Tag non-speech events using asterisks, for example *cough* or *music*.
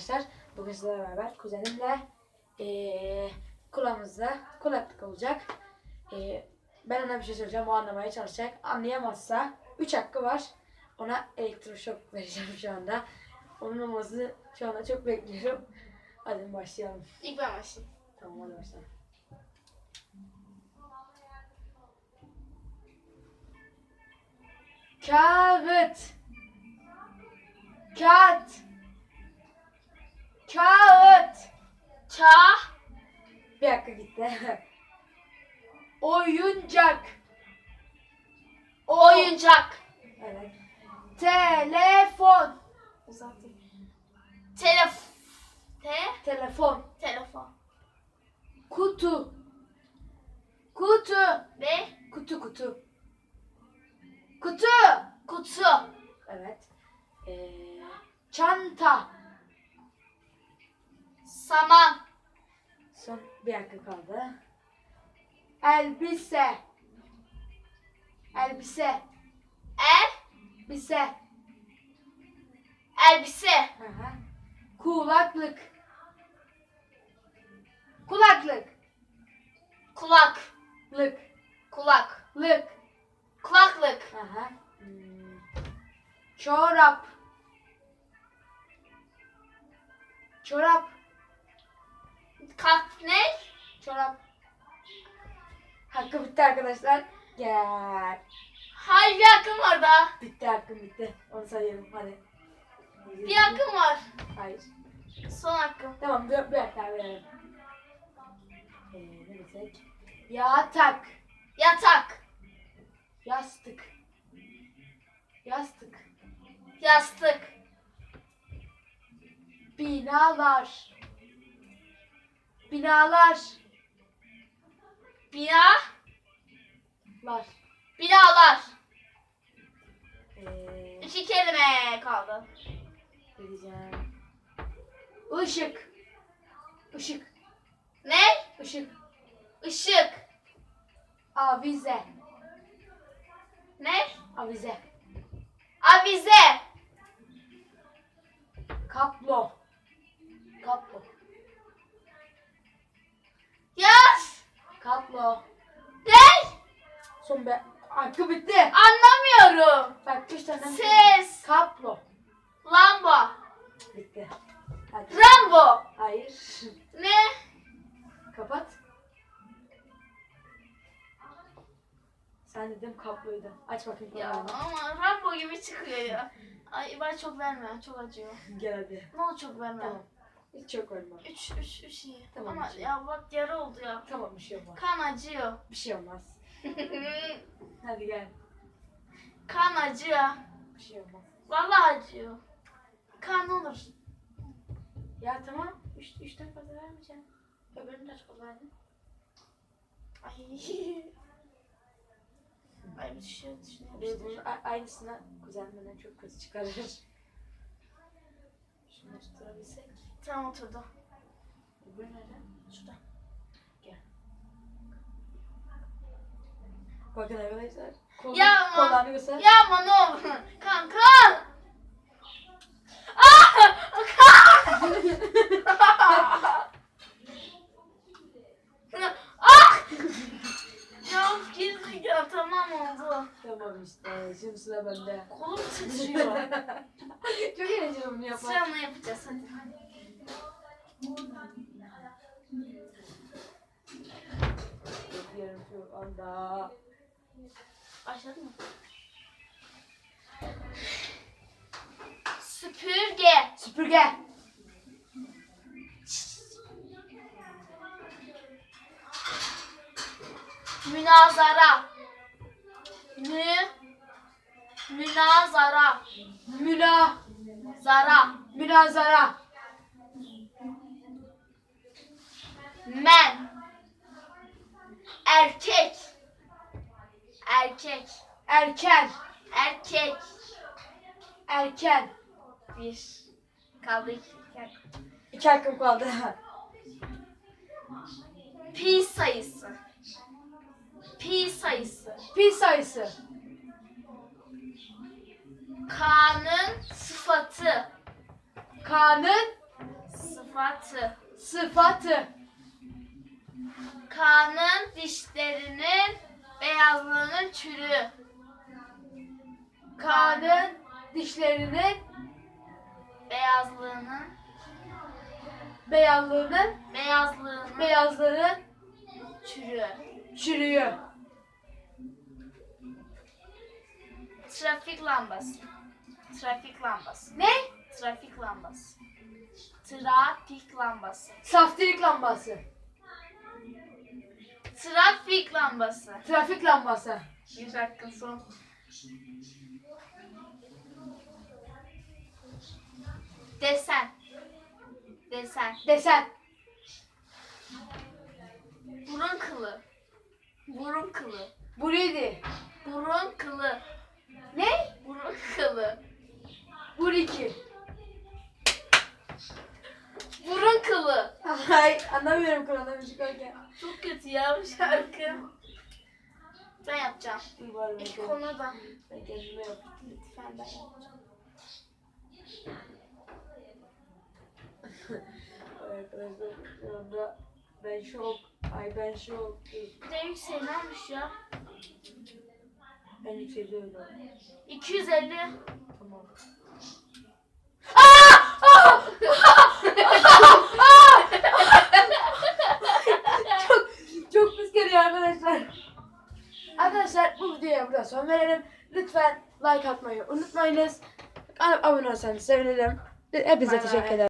arkadaşlar. Bugün sizlerle beraber kuzenimle eee kulağımızda kulaklık olacak. Eee, ben ona bir şey söyleyeceğim. O anlamaya çalışacak. Anlayamazsa 3 hakkı var. Ona elektroşok vereceğim şu anda. Onun olması şu anda çok bekliyorum. Hadi başlayalım. İlk ben başlayayım. Tamam hadi başlayalım. Kağıt. Kağıt. Kağıt. Ça, Bir dakika gitti. *laughs* Oyuncak. oyuncak, Evet. Telefon. uzatayım. Telef, te, Telefon. telefon. Kutu. Kutu. Ve Kutu kutu. Kutu. kutu, Evet. Ee, çanta. Saman, Son bir hakkı kaldı. Elbise. Elbise. el, Bise. elbise, Hı hı. Kulaklık. Kulaklık. kulak, Lık. kulak, Lık. kulaklık, Aha. Hmm. Çorap. Çorap. Kat ne? Çorap. Hakkı bitti arkadaşlar. Gel. Hayır bir hakkım var daha. Bitti hakkım bitti. Onu sayıyorum hadi. Bir hakkım var. Hayır. Son hakkım. Tamam bir, bir dakika verelim. Ee, ne desek? Yatak. Yatak, Yastık. Yastık. yastık, Binalar. Binalar. bina, Var. binalar. Ee, İki kelime kaldı. ne diyeceğim? Işık. Işık. Ne? Işık. Işık. Avize. Ne? Avize. Avize. Kaplo. Kaplo. Kaplo. Ne? Son be. Hakkı bitti. Anlamıyorum. Bak üç tane. Ses. Kaplo. Lamba. Bitti. Hadi. Rambo. Hayır. Ne? Kapat. Sen dedim kaploydu. Aç bakayım Ya ama Rambo gibi çıkıyor ya. Ay ben çok verme. Çok acıyor. Gel hadi. Ne olur çok verme. Tamam. Hiç çok ölme. Üç, üç, üç iyi. Tamam, Ama üç iyi. ya bak yarı oldu ya. Tamam bir şey olmaz. Kan acıyor. Bir şey olmaz. *laughs* Hadi gel. kan acıyor. Bir şey olmaz. Vallahi acıyor. Kan olur. Ya tamam. Üç, üçten fazla vermeyeceğim. Öbürünü de aç kolaydı. Ay. *laughs* Ay bir şey düşünüyorum. Bunun a- aynısını kuzen benden çok kötü çıkarır. *laughs* Şunu tutturabilsek. Tamam oturdu. Öbürü nerede? Şurada. Bakın arkadaşlar. Kol, Ya ama-. Ya ama ne olur. Kan kan. Ah! Ah! Tamam oldu. tamam işte. Şimdi sıra bende. Kolum titriyor. *laughs* çok eğlenceli bunu yapmak. Sıra ne yapacağız hadi. Anda. Başladı mı? Süpürge. Süpürge. Münazara. Mü. Münazara. Müna. Zara. Münazara. Men. Erkek. Erkek. Erken. Erkek. Erken. Bir. Kaldı iki. İki hakkım kaldı. *laughs* Pi sayısı. Pi sayısı. Pi sayısı. K'nın sıfatı. K'nın Sıfatı. Sıfatı. K'nın dişlerinin beyazlığının türü. K'nın dişlerinin Beyazlığının beyazlığının beyazlığının beyazlığının türü. çürüyor. Trafik lambası. Trafik lambası. Ne? Trafik lambası. Trafik lambası. Saftirik lambası. Trafik lambası. Trafik lambası. Bir dakika son. Desen. Desen. Desen. Burun kılı. Burun kılı. Buridi. Burun kılı. Ne? Burun kılı. Buriki. Burun kılı. Ay anlamıyorum Kur'an'da müzik öyle. Ya bu şarkı. Ben yapacağım. Var İlk ben konu da. Kendime yap. Lütfen ben yapacağım. *laughs* Arkadaşlar şu anda ben şok. Ay ben şok. Bir de yüksek ne olmuş ya? Ben yükseldi öyle. 250. Tamam. Aa! çok videoya burada son verelim. Lütfen like atmayı unutmayınız. Abone olursanız sevinirim. Hepinize teşekkür ederim.